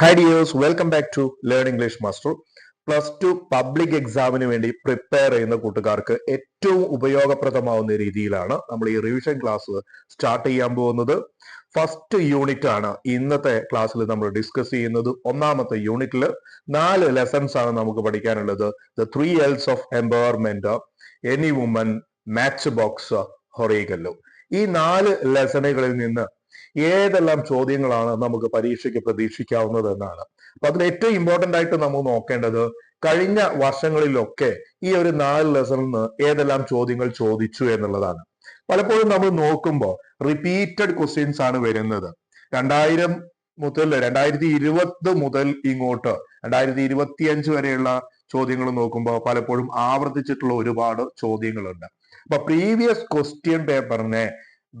Hi dears welcome back to learn English master plus two public എക്സാമിന് വേണ്ടി prepare ചെയ്യുന്ന കൂട്ടുകാർക്ക് ഏറ്റവും ഉപയോഗപ്രദമാവുന്ന രീതിയിലാണ് നമ്മൾ ഈ റിവിഷൻ ക്ലാസ് സ്റ്റാർട്ട് ചെയ്യാൻ പോകുന്നത്. ഫസ്റ്റ് യൂണിറ്റ് ആണ് ഇന്നത്തെ ക്ലാസ്സിൽ നമ്മൾ ഡിസ്കസ് ചെയ്യുന്നത്. ഒന്നാമത്തെ യൂണിറ്റിൽ നാല് ലെസൺസ് ആണ് നമുക്ക് പഠിക്കാനുള്ളത്. The three Ls of empowerment any woman matchbox Horegallu ഈ നാല് ലെസണുകളിൽ നിന്ന് ഏതെല്ലാം ചോദ്യങ്ങളാണ് നമുക്ക് പരീക്ഷയ്ക്ക് പ്രതീക്ഷിക്കാവുന്നത് എന്നാണ്. അപ്പൊ അതിൽ ഏറ്റവും ഇമ്പോർട്ടന്റ് ആയിട്ട് നമ്മൾ നോക്കേണ്ടത് കഴിഞ്ഞ വർഷങ്ങളിലൊക്കെ ഈ ഒരു നാല് ലെസണിൽ നിന്ന് ഏതെല്ലാം ചോദ്യങ്ങൾ ചോദിച്ചു എന്നുള്ളതാണ്. പലപ്പോഴും നമ്മൾ നോക്കുമ്പോൾ റിപ്പീറ്റഡ് ക്വസ്റ്റ്യൻസ് ആണ് വരുന്നത്. രണ്ടായിരം മുതൽ രണ്ടായിരത്തി ഇരുപത് മുതൽ ഇങ്ങോട്ട് രണ്ടായിരത്തി ഇരുപത്തി അഞ്ച് വരെയുള്ള ചോദ്യങ്ങൾ നോക്കുമ്പോൾ പലപ്പോഴും ആവർത്തിച്ചിട്ടുള്ള ഒരുപാട് ചോദ്യങ്ങളുണ്ട്. അപ്പൊ പ്രീവിയസ് ക്വസ്റ്റ്യൻ പേപ്പറിനെ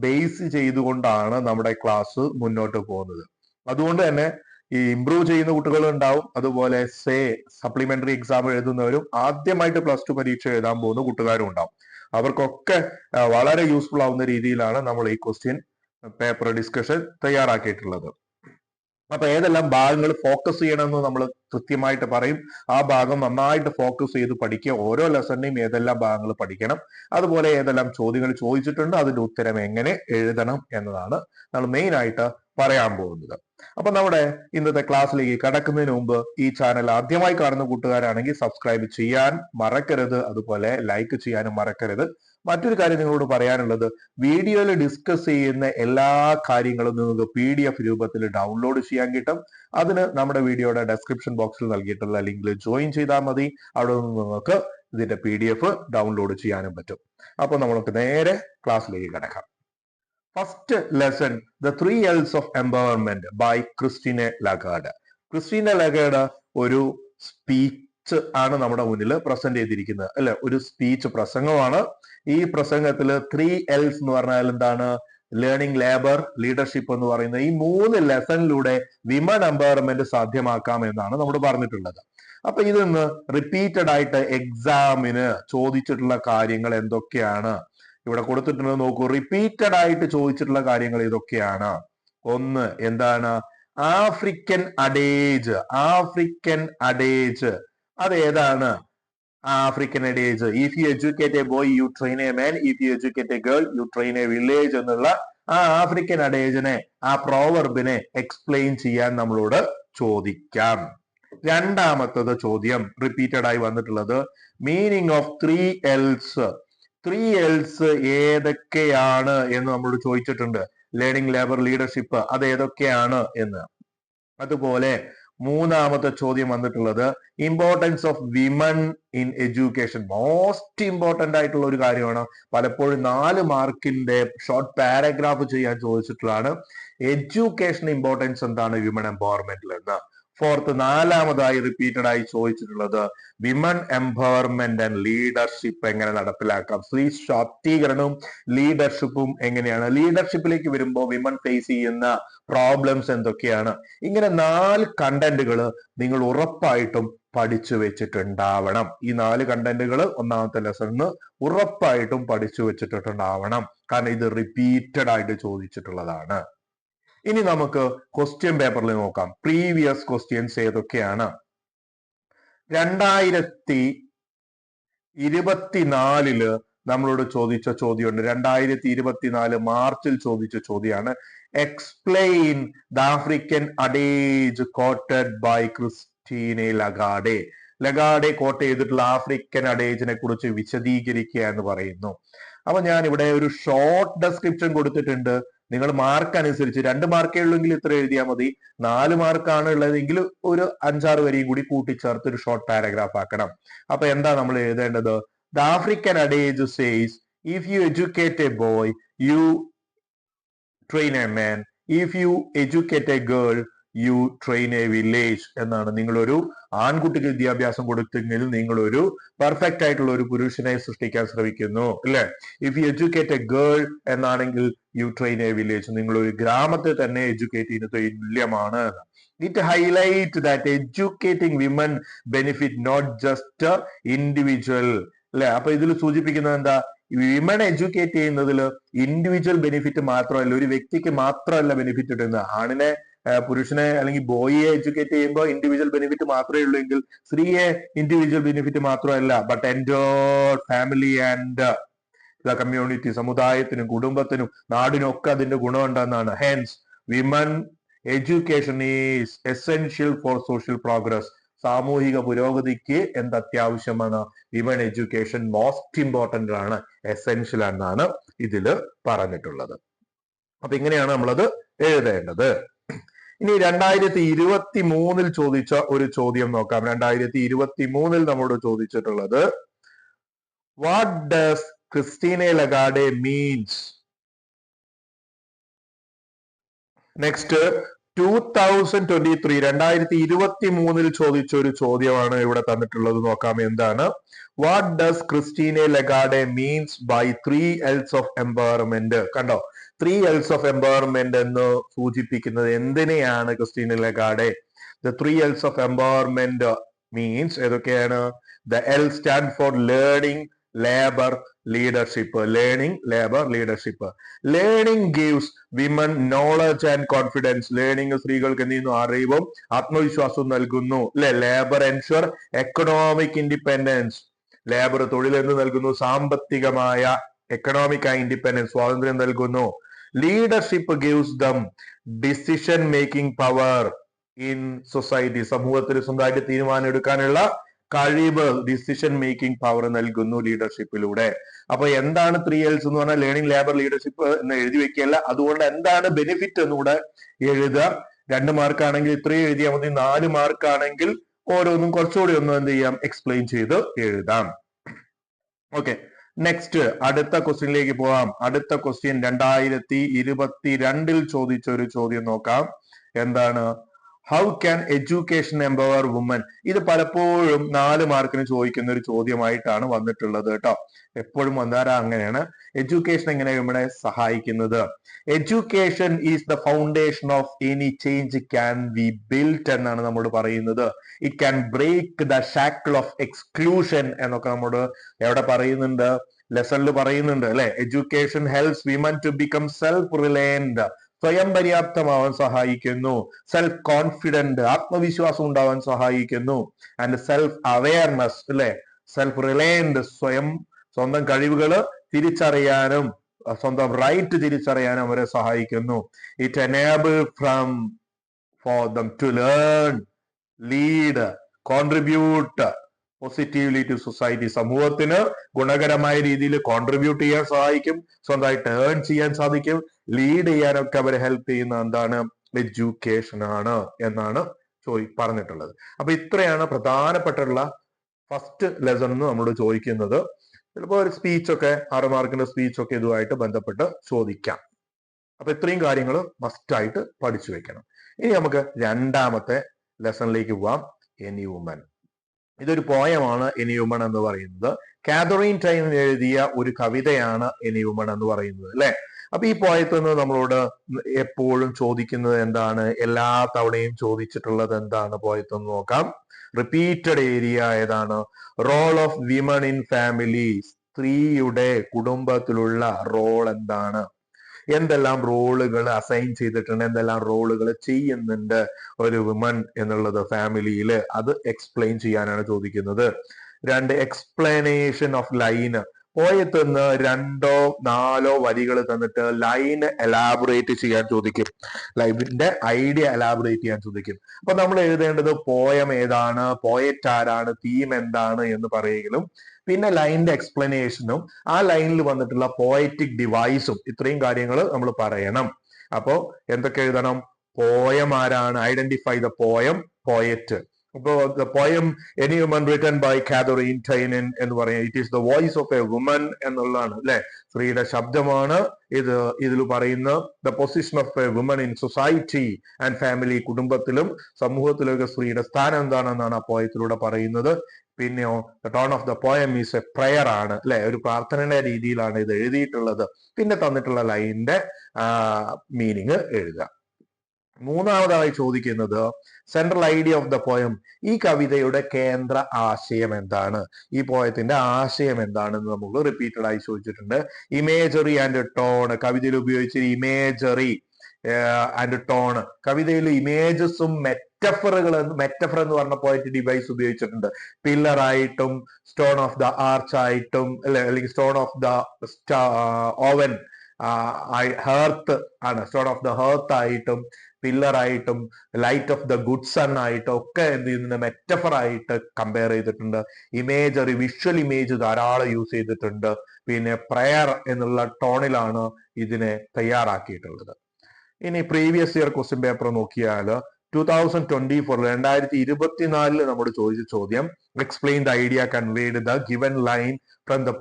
ബേസ് ചെയ്തുകൊണ്ടാണ് നമ്മുടെ ക്ലാസ് മുന്നോട്ട് പോകുന്നത്. അതുകൊണ്ട് തന്നെ ഈ ഇംപ്രൂവ് ചെയ്യുന്ന കുട്ടികളും ഉണ്ടാവും. അതുപോലെ സേ സപ്ലിമെന്ററി എക്സാം എഴുതുന്നവരും ആദ്യമായിട്ട് പ്ലസ് ടു പരീക്ഷ എഴുതാൻ പോകുന്ന കുട്ടുകാരും ഉണ്ടാവും. അവർക്കൊക്കെ വളരെ യൂസ്ഫുൾ ആവുന്ന രീതിയിലാണ് നമ്മൾ ഈ ക്വസ്റ്റ്യൻ പേപ്പർ ഡിസ്കഷൻ തയ്യാറാക്കിയിട്ടുള്ളത്. അപ്പൊ ഏതെല്ലാം ഭാഗങ്ങൾ ഫോക്കസ് ചെയ്യണമെന്ന് നമ്മൾ കൃത്യമായിട്ട് പറയും. ആ ഭാഗം നന്നായിട്ട് ഫോക്കസ് ചെയ്ത് പഠിക്കുക. ഓരോ ലെസണിനെയും ഏതെല്ലാം ഭാഗങ്ങൾ പഠിക്കണം. അതുപോലെ ഏതെല്ലാം ചോദ്യങ്ങൾ ചോദിച്ചിട്ടുണ്ട് അതിന്റെ ഉത്തരം എങ്ങനെ എഴുതണം എന്നതാണ് നമ്മൾ മെയിൻ ആയിട്ട് പറയാൻ പോകുന്നത്. അപ്പൊ നമ്മുടെ ഇന്നത്തെ ക്ലാസ്സിലേക്ക് കടക്കുന്നതിന് മുമ്പ് ഈ ചാനൽ ആദ്യമായി കാണുന്ന കൂട്ടുകാരാണെങ്കിൽ സബ്സ്ക്രൈബ് ചെയ്യാൻ മറക്കരുത്. അതുപോലെ ലൈക്ക് ചെയ്യാനും മറക്കരുത്. മറ്റൊരു കാര്യം നിങ്ങളോട് പറയാനുള്ളത് വീഡിയോയിൽ ഡിസ്കസ് ചെയ്യുന്ന എല്ലാ കാര്യങ്ങളും നിങ്ങൾക്ക് പി ഡി എഫ് രൂപത്തിൽ ഡൗൺലോഡ് ചെയ്യാൻ കിട്ടും. അതിന് നമ്മുടെ വീഡിയോയുടെ ഡെസ്ക്രിപ്ഷൻ ബോക്സിൽ നൽകിയിട്ടുള്ള ലിങ്കിൽ ജോയിൻ ചെയ്താൽ മതി. അവിടെ നിന്ന് നിങ്ങൾക്ക് ഇതിന്റെ പി ഡി എഫ് ഡൗൺലോഡ് ചെയ്യാനും പറ്റും. അപ്പൊ നമുക്ക് നേരെ ക്ലാസ്സിലേക്ക് കിടക്കാം. First lesson the three Ls of empowerment by Christina Lagarde Christina Lagarde ഒരു സ്പീച്ച് ആണ് നമ്മുടെ മുന്നിൽ പ്രസന്റ് ചെയ്തിരിക്കുന്നത്. അല്ലെ? ഒരു സ്പീച്ച് പ്രസംഗമാണ്. ഈ പ്രസംഗത്തിൽ ത്രീ എൽസ് എന്ന് പറഞ്ഞാൽ എന്താണ്? ലേണിംഗ് ലേബർ ലീഡർഷിപ്പ് എന്ന് പറയുന്ന ഈ മൂന്ന് ലെസണിലൂടെ വിമൺ എംപവർമെന്റ് സാധ്യമാക്കാം എന്നാണ് നമ്മൾ പറഞ്ഞിട്ടുള്ളത്. അപ്പൊ ഇതൊന്ന് റിപ്പീറ്റഡ് ആയിട്ട് എക്സാമിന് ചോദിച്ചിട്ടുള്ള കാര്യങ്ങൾ എന്തൊക്കെയാണ്? ഇവിടെ കൊടുത്തിട്ടുണ്ട് നോക്കൂ. റിപ്പീറ്റഡ് ആയിട്ട് ചോദിച്ചിട്ടുള്ള കാര്യങ്ങൾ ഇതൊക്കെയാണ്. ഒന്ന് എന്താണ്? ആഫ്രിക്കൻ അഡേജ് ആഫ്രിക്കൻ അഡേജ് അത് ഏതാണ്? African adage if you educate a boy you train a man if you educate a girl you train a village എന്നുള്ള ആ ആഫ്രിക്കൻ അഡേജിനെ ആ പ്രോവർബിനെ എക്സ്പ്ലെയിൻ ചെയ്യാൻ നമ്മളോട് ചോദിക്കാം. രണ്ടാമത്തത് ചോദ്യം റിപ്പീറ്റഡ് ആയി വന്നിട്ടുള്ളത് meaning of three Ls three Ls ഏതൊക്കെയാണ് എന്ന് നമ്മളോട് ചോദിച്ചിട്ടുണ്ട്. ലേണിംഗ് ലേബർ ലീഡർഷിപ്പ് അത് ഏതൊക്കെയാണ് എന്ന്. അതുപോലെ മൂന്നാമത്തെ ചോദ്യം വന്നിട്ടുള്ളത് importance of women in education most important ആയിട്ടുള്ള ഒരു കാര്യമാണ്. പലപ്പോഴും നാല് മാർക്കിന്റെ ഷോർട്ട് പാരഗ്രാഫ് ചെയ്യാൻ ചോദിച്ചിട്ടുള്ളതാണ്. എഡ്യൂക്കേഷൻ ഇമ്പോർട്ടൻസ് എന്താണ് വിമൻ എംപവർമെന്റിൽ എന്ന്? ഫോർത്ത് നാലാമതായി റിപ്പീറ്റഡ് ആയി ചോദിച്ചിട്ടുള്ളത് വിമൻ എംപവർമെന്റ് ആൻഡ് ലീഡർഷിപ്പ് എങ്ങനെ നടപ്പിലാക്കാം? സ്ത്രീ ശാക്തീകരണവും ലീഡർഷിപ്പും എങ്ങനെയാണ്? ലീഡർഷിപ്പിലേക്ക് വരുമ്പോൾ വിമൻ ഫേസ് ചെയ്യുന്ന പ്രോബ്ലംസ് എന്തൊക്കെയാണ്? ഇങ്ങനെ നാല് കണ്ടന്റുകൾ നിങ്ങൾ ഉറപ്പായിട്ടും പഠിച്ചു വെച്ചിട്ടുണ്ടാവണം. ഈ നാല് കണ്ടന്റുകൾ ഒന്നാമത്തെ ലെസണിന് ഉറപ്പായിട്ടും പഠിച്ചു വെച്ചിട്ടുണ്ടാവണം. കാരണം ഇത് റിപ്പീറ്റഡ് ആയിട്ട് ചോദിച്ചിട്ടുള്ളതാണ്. ഇനി നമുക്ക് ക്വസ്റ്റ്യൻ പേപ്പറിൽ നോക്കാം. പ്രീവിയസ് ക്വസ്റ്റ്യൻസ് ഏതൊക്കെയാണ്? രണ്ടായിരത്തി ഇരുപത്തിനാലിൽ നമ്മളോട് ചോദിച്ച ചോദ്യമുണ്ട്. രണ്ടായിരത്തി ഇരുപത്തിനാല് മാർച്ചിൽ ചോദിച്ച ചോദ്യമാണ് explain the African adage quoted by Christine Lagarde Lagarde quote ചെയ്തിട്ടുള്ള ആഫ്രിക്കൻ അഡേജിനെ കുറിച്ച് വിശദീകരിക്കുക എന്ന് പറയുന്നു. അപ്പൊ ഞാൻ ഇവിടെ ഒരു ഷോർട്ട് ഡെസ്ക്രിപ്ഷൻ കൊടുത്തിട്ടുണ്ട്. നിങ്ങൾ മാർക്ക് അനുസരിച്ച് രണ്ട് മാർക്കേ ഉള്ളെങ്കിൽ ഇത്ര എഴുതിയാൽ മതി. നാല് മാർക്കാണ് ഉള്ളതെങ്കിൽ ഒരു അഞ്ചാറ് വരിയും കൂടി കൂട്ടിച്ചേർത്ത് ഒരു ഷോർട്ട് പാരഗ്രാഫ് ആക്കണം. അപ്പൊ എന്താ നമ്മൾ എഴുതേണ്ടത്? The African adage says if you educate a boy you train a man if you educate a girl you train a village എന്നാണ്. നിങ്ങളൊരു ആൺകുട്ടിക്ക് വിദ്യാഭ്യാസം കൊടുത്തെങ്കിൽ നിങ്ങളൊരു പെർഫെക്റ്റ് ആയിട്ടുള്ള ഒരു പുരുഷനെ സൃഷ്ടിക്കാൻ ശ്രമിക്കുന്നു അല്ലെ? If you educate a girl എന്നാണെങ്കിൽ യു ട്രെയിൻ എ വില്ലേജ് നിങ്ങൾ ഒരു ഗ്രാമത്തെ തന്നെ എഡ്യൂക്കേറ്റ് ചെയ്യുന്ന തുല്യമാണ്. It highlight that educating women benefit not just individual അല്ലെ? അപ്പൊ ഇതിൽ സൂചിപ്പിക്കുന്നത് എന്താ? വിമൺ എഡ്യൂക്കേറ്റ് ചെയ്യുന്നതിൽ ഇൻഡിവിജ്വൽ ബെനിഫിറ്റ് മാത്രമല്ല ഒരു വ്യക്തിക്ക് മാത്രമല്ല ബെനിഫിറ്റ് കിട്ടുന്നത് ആണിനെ പുരുഷനെ അല്ലെങ്കിൽ ബോയിയെ എഡ്യൂക്കേറ്റ് ചെയ്യുമ്പോൾ ഇൻഡിവിജ്വൽ ബെനിഫിറ്റ് മാത്രമേ ഉള്ളൂ എങ്കിൽ സ്ത്രീയെ ഇൻഡിവിജ്വൽ ബെനിഫിറ്റ് മാത്രമല്ല but and to family and the community സമുദായത്തിനും കുടുംബത്തിനും നാടിനും ഒക്കെ അതിന്റെ ഗുണമുണ്ടെന്നാണ്. Hence women education is essential for social progress സാമൂഹിക പുരോഗതിക്ക് എന്ത് അത്യാവശ്യമാണ്? വിമൻ എഡ്യൂക്കേഷൻ മോസ്റ്റ് ഇമ്പോർട്ടന്റ് ആണ് എസെൻഷ്യൽ എന്നാണ് ഇതിൽ പറഞ്ഞിട്ടുള്ളത്. അപ്പൊ ഇങ്ങനെയാണ് നമ്മളത് എഴുതേണ്ടത്. ഇനി രണ്ടായിരത്തി ഇരുപത്തി മൂന്നിൽ ചോദിച്ച ഒരു ചോദ്യം നോക്കാം. രണ്ടായിരത്തി ഇരുപത്തി മൂന്നിൽ നമ്മോട് ചോദിച്ചിട്ടുള്ളത് what does Christina Lagarde means next two thousand twenty three രണ്ടായിരത്തി ഇരുപത്തി മൂന്നിൽ ചോദിച്ച ഒരു ചോദ്യമാണ് ഇവിടെ തന്നിട്ടുള്ളത്. നോക്കാം എന്താണ്? What does Christina Lagarde means by three Ls of empowerment കണ്ടോ? ത്രീ എൽസ് ഓഫ് എംപവർമെന്റ് എന്ന് സൂചിപ്പിക്കുന്നത് എന്തിനെയാണ് Christina Lagarde the three Ls of empowerment means ഏതൊക്കെയാണ്? The L stand for learning labour leadership learning labour leadership learning gives women knowledge and confidence learning സ്ത്രീകൾക്ക് എന്ത് ചെയ്യുന്നു? അറിവും ആത്മവിശ്വാസവും നൽകുന്നു. അല്ലെ labour ensure economic independence labour തൊഴിൽ എന്ന് നൽകുന്നു? സാമ്പത്തികമായ എക്കണോമിക് ആയി ഇൻഡിപെൻഡൻസ് സ്വാതന്ത്ര്യം നൽകുന്നു. Leadership gives them decision making power in society സമൂഹത്തിൽ സ്വന്തമായിട്ട് തീരുമാനം എടുക്കാനുള്ള കഴിവ് ഡിസിഷൻ മേക്കിംഗ് പവർ നൽകുന്നു ലീഡർഷിപ്പിലൂടെ അപ്പൊ എന്താണ് ത്രീ എൽസ് എന്ന് പറഞ്ഞാൽ ലേണിംഗ് ലേബർ ലീഡർഷിപ്പ് എന്ന് എഴുതി വെക്കുകയല്ല. അതുകൊണ്ട് എന്താണ് ബെനിഫിറ്റ് എന്നുകൂടെ എഴുതുക. രണ്ട് മാർക്കാണെങ്കിൽ ഇത്രയും എഴുതിയാൽ മതി. നാല് മാർക്കാണെങ്കിൽ ഓരോന്നും കുറച്ചുകൂടി ഒന്ന് എന്ത് ചെയ്യാം? എക്സ്പ്ലെയിൻ ചെയ്ത് എഴുതാം. ഓക്കെ നെക്സ്റ്റ് അടുത്ത ക്വസ്റ്റ്യനിലേക്ക് പോവാം. അടുത്ത ക്വസ്റ്റ്യൻ രണ്ടായിരത്തി ഇരുപത്തി രണ്ടിൽ ചോദിച്ച ഒരു ചോദ്യം നോക്കാം. എന്താണ്? How can education empower woman ഇത് പലപ്പോഴും നാല് മാർക്കിന് ചോദിക്കുന്ന ഒരു ചോദ്യമായിട്ടാണ് വന്നിട്ടുള്ളത് കേട്ടോ. എപ്പോഴും വന്നാരാ അങ്ങനെയാണ്. എഡ്യൂക്കേഷൻ എങ്ങനെ നമ്മളെ സഹായിക്കുന്നത്? Education is the foundation of any change can be built എന്നാണ് നമ്മൾ പറയുന്നത്. It can break the shackle of exclusion എന്നൊക്കെ നമ്മോട് എവിടെ പറയുന്നുണ്ട്? ലെസണിൽ പറയുന്നുണ്ട് അല്ലെ? Education helps women to become self reliant സ്വയം പര്യാപ്തമാവാൻ സഹായിക്കുന്നു. സെൽഫ് കോൺഫിഡന്റ് ആത്മവിശ്വാസം ഉണ്ടാവാൻ സഹായിക്കുന്നു. ആൻഡ് സെൽഫ് അവയർനെസ് അല്ലെ? സെൽഫ് റിലയൻഡ് സ്വയം സ്വന്തം കഴിവുകൾ തിരിച്ചറിയാനും സ്വന്തം റൈറ്റ് തിരിച്ചറിയാനും അവരെ സഹായിക്കുന്നു. It enable from for them to learn lead contribute positively to society സമൂഹത്തിന് ഗുണകരമായ രീതിയിൽ കോൺട്രിബ്യൂട്ട് ചെയ്യാൻ സഹായിക്കും സ്വന്തമായിട്ട് ഏൺ ചെയ്യാൻ സാധിക്കും. ലീഡ് ചെയ്യാനൊക്കെ അവരെ ഹെൽപ്പ് ചെയ്യുന്ന എന്താണ്? എഡ്യൂക്കേഷൻ ആണ് എന്നാണ് ചോദി പറഞ്ഞിട്ടുള്ളത്. അപ്പൊ ഇത്രയാണ് പ്രധാനപ്പെട്ടുള്ള ഫസ്റ്റ് ലെസൺ എന്ന് നമ്മളോട് ചോദിക്കുന്നത്. ചിലപ്പോൾ ഒരു സ്പീച്ചൊക്കെ ആറ് മാർക്കിന്റെ സ്പീച്ചൊക്കെ ഇതുമായിട്ട് ബന്ധപ്പെട്ട് ചോദിക്കാം. അപ്പൊ ഇത്രയും കാര്യങ്ങൾ മസ്റ്റ് ആയിട്ട് പഠിച്ചു വെക്കണം. ഇനി നമുക്ക് രണ്ടാമത്തെ ലെസണിലേക്ക് പോവാം. എനി വുമൻ ഇതൊരു പോയമാണ് എനിയുമൺ എന്ന് പറയുന്നത്. കാതറീൻ ടൈം എഴുതിയ ഒരു കവിതയാണ് എനിയുമൺ എന്ന് പറയുന്നത് അല്ലെ? അപ്പൊ ഈ പോയത്ത് നിന്ന് നമ്മളോട് എപ്പോഴും ചോദിക്കുന്നത് എന്താണ്? എല്ലാ തവണയും ചോദിച്ചിട്ടുള്ളത് എന്താണ് പോയത്ത് എന്ന് നോക്കാം. റിപ്പീറ്റഡ് ഏരിയ ഏതാണ്? Role of women in family സ്ത്രീയുടെ കുടുംബത്തിലുള്ള റോൾ എന്താണ്? എന്തെല്ലാം റോളുകൾ അസൈൻ ചെയ്തിട്ടുണ്ട് എന്തെല്ലാം റോളുകൾ ചെയ്യുന്നുണ്ട് ഒരു വിമൺ എന്നുള്ളത് ഫാമിലിയിൽ അത് എക്സ്പ്ലെയിൻ ചെയ്യാനാണ് ചോദിക്കുന്നത്. രണ്ട് എക്സ്പ്ലനേഷൻ ഓഫ് ലൈന് പോയത്തുനിന്ന് രണ്ടോ നാലോ വരികൾ തന്നിട്ട് ലൈൻ എലാബറേറ്റ് ചെയ്യാൻ ചോദിക്കും. ലൈവിന്റെ ഐഡിയ എലാബറേറ്റ് ചെയ്യാൻ ചോദിക്കും. അപ്പൊ നമ്മൾ എഴുതേണ്ടത് പോയം ഏതാണ് പോയറ്റ് ആരാണ് തീം എന്താണ് എന്ന് പറയുകയും പിന്നെ ലൈനിന്റെ എക്സ്പ്ലനേഷനും ആ ലൈനിൽ വന്നിട്ടുള്ള പോയറ്റിക് ഡിവൈസും ഇത്രയും കാര്യങ്ങൾ നമ്മൾ പറയണം. അപ്പോ എന്തൊക്കെ എഴുതണം? പോയം ആരാണ്? ഐഡന്റിഫൈ ദ പോയം പോയറ്റ് ഇപ്പോ the poem any woman written by Katharine Tynan എന്ന് പറയാം. It is the voice of a woman എന്നുള്ളതാണ് അല്ലെ? സ്ത്രീയുടെ ശബ്ദമാണ് ഇത് ഇതിൽ പറയുന്ന the position of a woman in society and family കുടുംബത്തിലും സമൂഹത്തിലൊക്കെ സ്ത്രീയുടെ സ്ഥാനം എന്താണെന്നാണ് ആ പോയത്തിലൂടെ പറയുന്നത്. പിന്നെയോ the tone of the poem is a prayer ആണ് അല്ലെ? ഒരു പ്രാർത്ഥനയുടെ രീതിയിലാണ് ഇത് എഴുതിയിട്ടുള്ളത്. പിന്നെ തന്നിട്ടുള്ള ലൈനിന്റെ മീനിങ് എഴുതുക. മൂന്നാമതായി ചോദിക്കുന്നത് central idea of the poem ഈ കവിതയുടെ കേന്ദ്ര ആശയം എന്താണ്? ഈ പോയത്തിന്റെ ആശയം എന്താണെന്ന് നമ്മൾ റിപ്പീറ്റഡ് ആയി ചോദിച്ചിട്ടുണ്ട്. ഇമേജറി ആൻഡ് ടോൺ കവിതയിൽ ഉപയോഗിച്ച ഇമേജറി ആൻഡ് ടോൺ കവിതയിൽ ഇമേജസും മെറ്റഫറുകൾ മെറ്റഫർ എന്ന് പറഞ്ഞ പോയിട്ട് ഡിവൈസ് ഉപയോഗിച്ചിട്ടുണ്ട്. പില്ലർ ആയിട്ടും സ്റ്റോൺ ഓഫ് ദ ആർച്ച് ആയിട്ടും അല്ലെ അല്ലെങ്കിൽ stone of the oven hearth ആണ്. സ്റ്റോൺ ഓഫ് ദ ഹേർത്ത് ആയിട്ടും പില്ലർ ആയിട്ടും light of the good sun ആയിട്ടും ഒക്കെ എന്ത് ചെയ്യുന്നുണ്ട് മെറ്റഫർ ആയിട്ട് കമ്പയർ ചെയ്തിട്ടുണ്ട്. ഇമേജ് ഒരു വിഷ്വൽ ഇമേജ് ധാരാളം യൂസ് ചെയ്തിട്ടുണ്ട്. പിന്നെ പ്രയർ എന്നുള്ള ടോണിലാണ് ഇതിനെ തയ്യാറാക്കിയിട്ടുള്ളത്. ഇനി പ്രീവിയസ് ഇയർ ക്വസ്റ്റ്യൻ പേപ്പർ നോക്കിയാൽ ടൂ തൗസൻഡ് ട്വന്റി ഫോർ രണ്ടായിരത്തി ഇരുപത്തിനാലിൽ നമ്മോട് ചോദിച്ച ചോദ്യം explain the idea conveyed the given line from the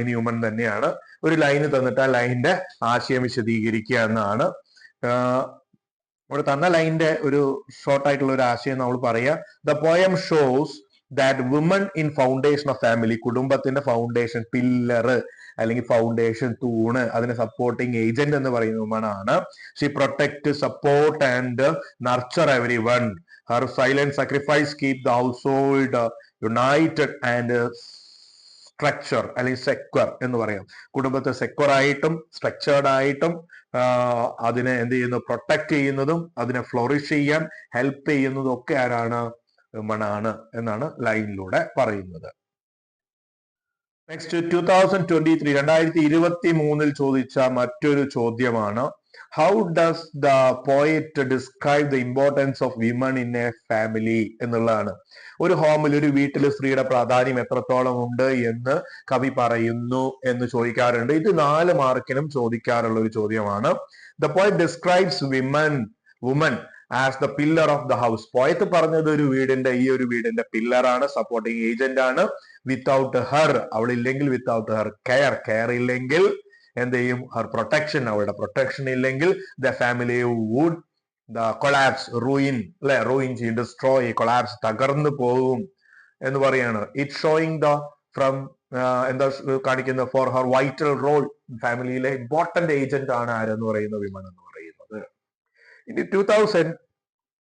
any human തന്നെയാണ്. ഒരു ലൈന് തന്നിട്ട് ആ ലൈനിന്റെ ആശയം വിശദീകരിക്കുക എന്നാണ്. ഇവിടെ തന്ന ലൈനിന്റെ ഒരു ഷോർട്ട് ആയിട്ടുള്ള ഒരു ആശയം നമ്മൾ പറയുക the poem shows that woman in foundation of family കുടുംബത്തിന്റെ ഫൗണ്ടേഷൻ പില്ലർ അല്ലെങ്കിൽ ഫൗണ്ടേഷൻ തൂണ് അതിന് സപ്പോർട്ടിങ് ഏജന്റ് എന്ന് പറയുന്ന വുമൺ ആണ്. She protect support and nurture everyone her silent sacrifice keep the household united and structure അല്ലെങ്കിൽ സെക്വർ എന്ന് പറയാം. കുടുംബത്തെ സെക്വർ ആയിട്ടും സ്ട്രക്ചേർഡ് ആയിട്ടും അതിനെ എന്ത് ചെയ്യുന്നു? പ്രൊട്ടക്ട് ചെയ്യുന്നതും അതിനെ ഫ്ലോറിഷ് ചെയ്യാൻ ഹെൽപ്പ് ചെയ്യുന്നതും ഒക്കെ ആരാണ്? മണാണ് എന്നാണ് ലൈനിലൂടെ പറയുന്നത്. Next two thousand twenty three രണ്ടായിരത്തി ഇരുപത്തി മൂന്നിൽ ചോദിച്ച മറ്റൊരു ചോദ്യമാണ്. How does the poet describe the importance of women in a family എന്നുള്ളതാണ്. ഒരു ഹോമിൽ ഒരു വീട്ടിൽ സ്ത്രീയുടെ പ്രാധാന്യം എത്രത്തോളം ഉണ്ട് എന്ന് കവി പറയുന്നു എന്ന് ചോദിക്കാറുണ്ട്. ഇത് നാല് മാർക്കിനും ചോദിക്കാറുള്ള ഒരു ചോദ്യമാണ്. The poet describes women woman as the pillar of the house poet പറഞ്ഞത് ഒരു വീടിന്റെ ഈ ഒരു വീടിന്റെ പില്ലറാണ് സപ്പോർട്ടിങ് ഏജന്റ് ആണ്. വിത്തൗട്ട് ഹർ അവളില്ലെങ്കിൽ വിത്തൗട്ട് ഹർ കെയർ കെയർ ഇല്ലെങ്കിൽ എന്ത് ചെയ്യും? അവർ പ്രൊട്ടക്ഷൻ അവളുടെ പ്രൊട്ടക്ഷൻ ഇല്ലെങ്കിൽ the family would the collapse ruin അല്ലെ? റൂയിൻ ചെയ്യും ഡിസ്ട്രോയ് കൊളാപ്സ് തകർന്നു പോകും എന്ന് പറയാണ്. ഇറ്റ് ഷോയിങ് ദ ഫ്രം എന്താ കാണിക്കുന്നത് ഫോർ ഹർ വൈറ്റൽ റോൾ ഫാമിലിയിലെ ഇമ്പോർട്ടന്റ് ഏജന്റ് ആണ് ആരെന്ന് പറയുന്ന വിമൻ എന്ന് പറയുന്നത്. ഇനി ടൂ തൗസൻഡ്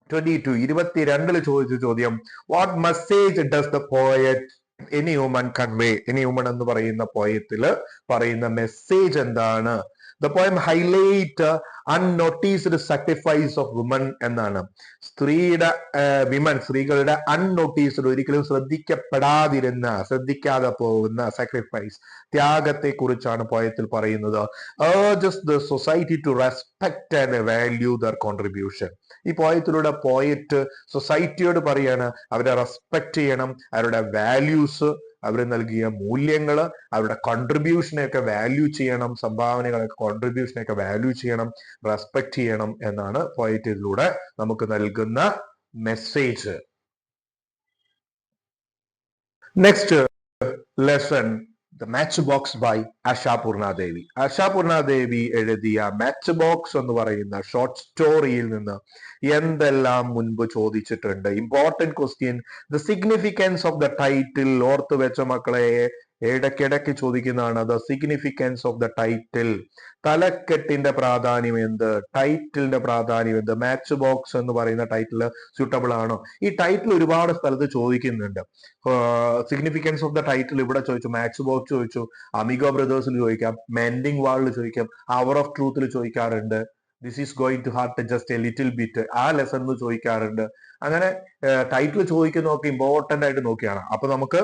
ട്വന്റി ടു ഇരുപത്തിരണ്ടിൽ ചോദിച്ച ചോദ്യം what message does the poet any human convey any human എന്ന് പറയുന്ന പോയത്തിൽ പറയുന്ന മെസ്സേജ് എന്താണ്? The poem highlight unnoticed sacrifice of woman എന്നാണ്. സ്ത്രീയുടെ വിമൻ സ്ത്രീകളുടെ അൺനോട്ടീസ്ഡ് ഒരിക്കലും ശ്രദ്ധിക്കപ്പെടാതിരുന്ന ശ്രദ്ധിക്കാതെ പോകുന്ന സാക്രിഫൈസ് ത്യാഗത്തെ കുറിച്ചാണ് പോയത്തിൽ പറയുന്നത് the society to respect and value their contribution ഈ പോയത്തിലൂടെ പോയറ്റ് സൊസൈറ്റിയോട് പറയാണ് അവരെ റെസ്പെക്ട് ചെയ്യണം അവരുടെ വാല്യൂസ് അവർ നൽകിയ മൂല്യങ്ങൾ അവരുടെ കോൺട്രിബ്യൂഷനെയൊക്കെ വാല്യൂ ചെയ്യണം സംഭാവനകളൊക്കെ കോൺട്രിബ്യൂഷനെയൊക്കെ വാല്യൂ ചെയ്യണം റെസ്പെക്ട് ചെയ്യണം എന്നാണ് പോയറ്റിലൂടെ നമുക്ക് നൽകുന്ന message next lesson the match box by ആശാപൂർണാദേവി ആശാപൂർണാദേവി എഴുതിയ മാച്ച് ബോക്സ് എന്ന് പറയുന്ന ഷോർട്ട് സ്റ്റോറിയിൽ നിന്ന് എന്തെല്ലാം മുൻപ് ചോദിച്ചിട്ടുണ്ട്? Important question the significance of the title ഓർത്ത് വെച്ച മക്കളെ. ഇടയ്ക്കിടയ്ക്ക് ചോദിക്കുന്നതാണ് the significance of the title തലക്കെട്ടിന്റെ പ്രാധാന്യം എന്ത്? ടൈറ്റിലിന്റെ പ്രാധാന്യം എന്ത്? മാച്ച് ബോക്സ് എന്ന് പറയുന്ന ടൈറ്റിൽ സ്യൂട്ടബിൾ ആണോ? ഈ ടൈറ്റിൽ ഒരുപാട് സ്ഥലത്ത് ചോദിക്കുന്നുണ്ട്. സിഗ്നിഫിക്കൻസ് ഓഫ് ദ ടൈറ്റിൽ ഇവിടെ ചോദിച്ചു മാച്ച് ബോക്സ് ചോദിച്ചു അമിഗോ ബ്രദേഴ്സിൽ ചോദിക്കാം മെൻഡിങ് വാളിൽ ചോദിക്കാം അവർ ഓഫ് ട്രൂത്തിൽ ചോദിക്കാറുണ്ട് this is going to hurt just a little bit ആ ലെസൺ ചോദിക്കാറുണ്ട്. അങ്ങനെ ടൈറ്റിൽ ചോദിക്കുന്നതൊക്കെ ഇമ്പോർട്ടന്റ് ആയിട്ട് നോക്കിയാണ്. അപ്പൊ നമുക്ക്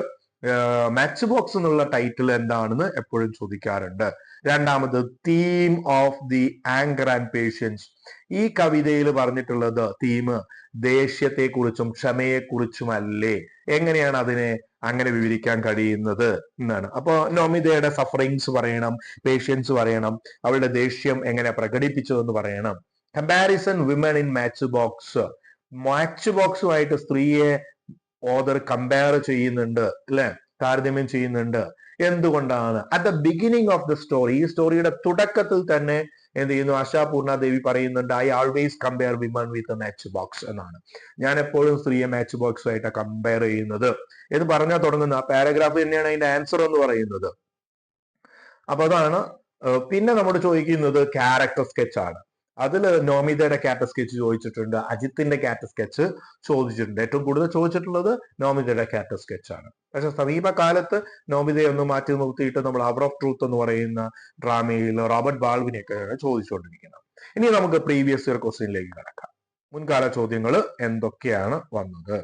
മാച്ച് ബോക്സ് എന്നുള്ള ടൈറ്റിൽ എന്താണെന്ന് എപ്പോഴും ചോദിക്കാറുണ്ട്. രണ്ടാമത് theme of the anger and patience ഈ കവിതയിൽ പറഞ്ഞിട്ടുള്ളത് തീം ദേഷ്യത്തെ കുറിച്ചും ക്ഷമയെ കുറിച്ചുമല്ലേ എങ്ങനെയാണ് അതിനെ അങ്ങനെ വിവരിക്കാൻ കഴിയുന്നത് എന്നാണ്. അപ്പോൾ നോമിതയുടെ സഫറിങ്സ് പറയണം പേഷ്യൻസ് പറയണം അവളുടെ ദേഷ്യം എങ്ങനെ പ്രകടിപ്പിച്ചു എന്ന് പറയണം. Comparison women in match box match ബോക്സുമായിട്ട് സ്ത്രീയെ ഓദർ കമ്പയർ ചെയ്യുന്നുണ്ട് അല്ലെ? താരതമ്യം ചെയ്യുന്നുണ്ട്. എന്തുകൊണ്ടാണ്? At the beginning of the story ഈ സ്റ്റോറിയുടെ തുടക്കത്തിൽ തന്നെ എന്ത് ചെയ്യുന്നു? ആശാപൂർണ ദേവി പറയുന്നുണ്ട് I always compare women with match box എന്നാണ്. ഞാൻ എപ്പോഴും സ്ത്രീയെ മാച്ച് ബോക്സുമായിട്ട് കമ്പയർ ചെയ്യുന്നത്. എന്ന് പറഞ്ഞാൽ തുടങ്ങുന്ന പാരഗ്രാഫ് തന്നെയാണ് അതിന്റെ ആൻസർ എന്ന് പറയുന്നത്. അപ്പൊ അതാണ് പിന്നെ നമ്മൾ ചോദിക്കുന്നത് ക്യാരക്ടർ സ്കെച്ച് ആണ്. അതിൽ നോമിതയുടെ ക്യാരക്ടർ സ്കെച്ച് ചോദിച്ചിട്ടുണ്ട് അജിത്തിന്റെ ക്യാരക്ടർ സ്കെച്ച് ചോദിച്ചിട്ടുണ്ട്. ഏറ്റവും കൂടുതൽ ചോദിച്ചിട്ടുള്ളത് നോമിതയുടെ ക്യാരക്ടർ സ്കെച്ചാണ് പക്ഷെ സമീപകാലത്ത് നോമിതയെ ഒന്ന് മാറ്റി നിർത്തിയിട്ട് നമ്മൾ അവർ ഓഫ് ട്രൂത്ത് എന്ന് പറയുന്ന ഡ്രാമയിൽ റോബർട്ട് ബാൾവിനെയൊക്കെയാണ് ചോദിച്ചുകൊണ്ടിരിക്കുന്നത്. ഇനി നമുക്ക് പ്രീവിയസ് ഇയർ ക്വസ്റ്റ്യനിലേക്ക് കിടക്കാം. മുൻകാല ചോദ്യങ്ങൾ എന്തൊക്കെയാണ് വന്നത്?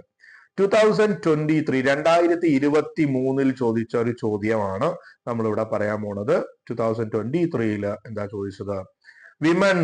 ടു തൗസൻഡ് ട്വന്റി ത്രീ രണ്ടായിരത്തി ഇരുപത്തി മൂന്നിൽ ചോദിച്ച ഒരു ചോദ്യമാണ് നമ്മളിവിടെ പറയാൻ പോണത്. ടു തൗസൻഡ് ട്വന്റി ത്രീയിൽ എന്താ ചോദിച്ചത്? Women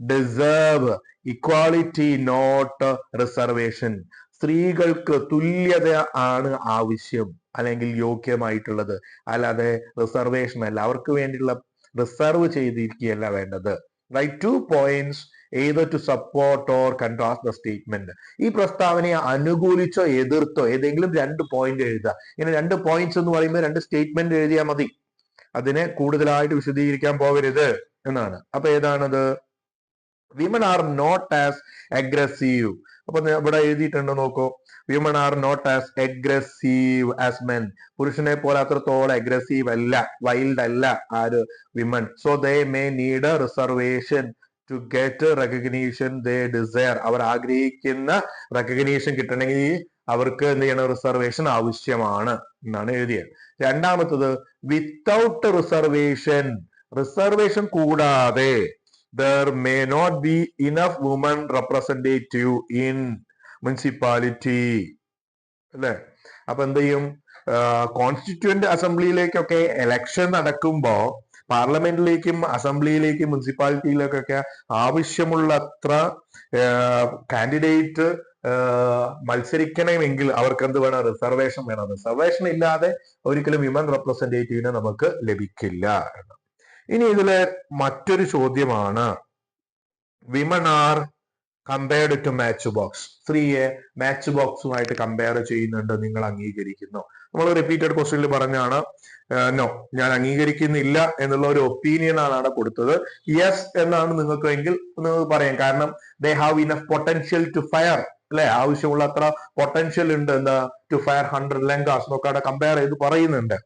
deserve equality not reservation സ്ത്രീകൾക്ക് തുല്യത ആണ് ആവശ്യം അല്ലെങ്കിൽ യോഗ്യമായിട്ടുള്ളത്. അല്ലാതെ റിസർവേഷൻ അല്ല. അവർക്ക് വേണ്ടിയുള്ള റിസർവ് ചെയ്തിരിക്കുകയല്ല വേണ്ടത്. റൈറ്റ് ടു പോയിന്റ്സ് ഏതോ to support or contrast the statement ഈ പ്രസ്താവനയെ അനുകൂലിച്ചോ എതിർത്തോ ഏതെങ്കിലും രണ്ട് പോയിന്റ് എഴുതുക. ഇങ്ങനെ രണ്ട് പോയിന്റ്സ് എന്ന് പറയുമ്പോൾ രണ്ട് സ്റ്റേറ്റ്മെന്റ് എഴുതിയാൽ മതി. അതിനെ കൂടുതലായിട്ട് വിശദീകരിക്കാൻ പോകരുത് എന്നാണ്. അപ്പൊ ഏതാണത്? Women are not as aggressive അപ്പൊ ഇവിടെ എഴുതിയിട്ടുണ്ടോ നോക്കൂ. Women are not as aggressive as men പുരുഷനെ പോലെ അത്രത്തോളം അഗ്രസീവ് അല്ല വൈൽഡ് അല്ല ആര്? Women so they may need reservation to get recognition they desire അവർ ആഗ്രഹിക്കുന്ന റെക്കഗ്നീഷൻ കിട്ടണമെങ്കിൽ അവർക്ക് എന്ത് ചെയ്യണം? റിസർവേഷൻ ആവശ്യമാണ് എന്നാണ് എഴുതിയത്. രണ്ടാമത്തത് വിത്തൗട്ട് റിസർവേഷൻ റിസർവേഷൻ കൂടാതെ there may not be enough women representative in municipality. അല്ലെ? അപ്പൊ എന്ത് ചെയ്യും? കോൺസ്റ്റിറ്റ്യൂന്റ് അസംബ്ലിയിലേക്കൊക്കെ എലക്ഷൻ നടക്കുമ്പോ പാർലമെന്റിലേക്കും അസംബ്ലിയിലേക്കും മുനിസിപ്പാലിറ്റിയിലേക്കൊക്കെ ആവശ്യമുള്ളത്ര കാൻഡിഡേറ്റ് മത്സരിക്കണമെങ്കിൽ അവർക്ക് എന്ത് വേണം? റിസർവേഷൻ വേണം. റിസർവേഷൻ ഇല്ലാതെ ഒരിക്കലും വിമൻ റെപ്രസെന്റേറ്റീവിനെ നമുക്ക് ലഭിക്കില്ല എന്ന്. ഇനി ഇതിലെ മറ്റൊരു ചോദ്യമാണ്. Women are compared to match box സ്ത്രീയെ മാച്ച് ബോക്സുമായിട്ട് കമ്പയർ ചെയ്യുന്നുണ്ട് നിങ്ങൾ അംഗീകരിക്കുന്നു. നമ്മൾ റിപ്പീറ്റഡ് ക്വസ്റ്റ്യനിൽ പറഞ്ഞാണ് നോ ഞാൻ അംഗീകരിക്കുന്നില്ല എന്നുള്ള ഒരു ഒപ്പീനിയൻ ആണ് അവിടെ കൊടുത്തത്. യെസ് എന്നാണ് നിങ്ങൾക്ക് എങ്കിൽ നിങ്ങൾക്ക് പറയാം. കാരണം they have enough potential to fire അല്ലെ? ആവശ്യമുള്ള അത്ര പൊട്ടൻഷ്യൽ ഉണ്ട്. എന്താ? ടു ഫയർ ഹൺഡ്രഡ് ലെങ്കാസ് നോക്കാടെ കമ്പയർ ചെയ്ത് പറയുന്നുണ്ട്.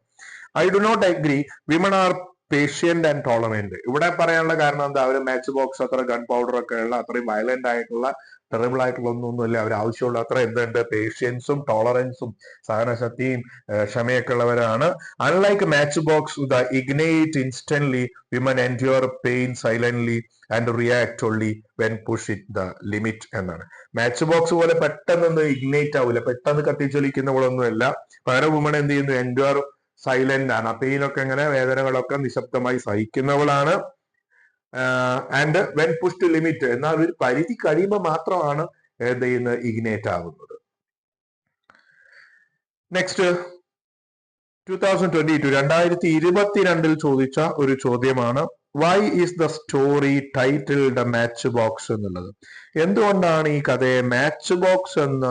I do not agree women are patient and tolerant ഇവിടെ പറയാനുള്ള കാരണം എന്താ? അവർ മാച്ച് ബോക്സ് അത്ര ഗൺ പൗഡർ ഒക്കെ ഉള്ള അത്രയും വയലന്റ് ആയിട്ടുള്ള ടെറിബിൾ ആയിട്ടുള്ള ഒന്നൊന്നുമില്ല. അവർ ആവശ്യമുള്ള അത്ര എന്തുണ്ട്? പേഷ്യൻസും ടോളറൻസും സഹനശക്തിയും ക്ഷമയൊക്കെ ഉള്ളവരാണ്. Unlike match box the ignite instantly women endure pain silently and react only when push it the limit എന്നാണ്. മാച്ച് ബോക്സ് പോലെ പെട്ടെന്നൊന്നും ഇഗ്നേറ്റ് ആവില്ല പെട്ടെന്ന് കത്തിച്ചൊലിക്കുന്ന പോലൊന്നുമല്ല പകരം വുമൺ എന്ത് ചെയ്യുന്നു? എൻഡ്യൂർ സൈലന്റ് ആണ്. പെയിനൊക്കെ ഇങ്ങനെ വേദനകളൊക്കെ നിശബ്ദമായി സഹിക്കുന്നവളാണ്. And when push to limit എന്നാൽ ഒരു പരിധി കഴിയുമ്പോൾ മാത്രമാണ് എന്ത് ഇഗ്നേറ്റ് ആകുന്നത് next two thousand twenty two രണ്ടായിരത്തി ഇരുപത്തിരണ്ടിൽ ചോദിച്ച ഒരു ചോദ്യമാണ് why is the story titled match box എന്നുള്ളത്? എന്തുകൊണ്ടാണ് ഈ കഥയെ മാച്ച് ബോക്സ് എന്ന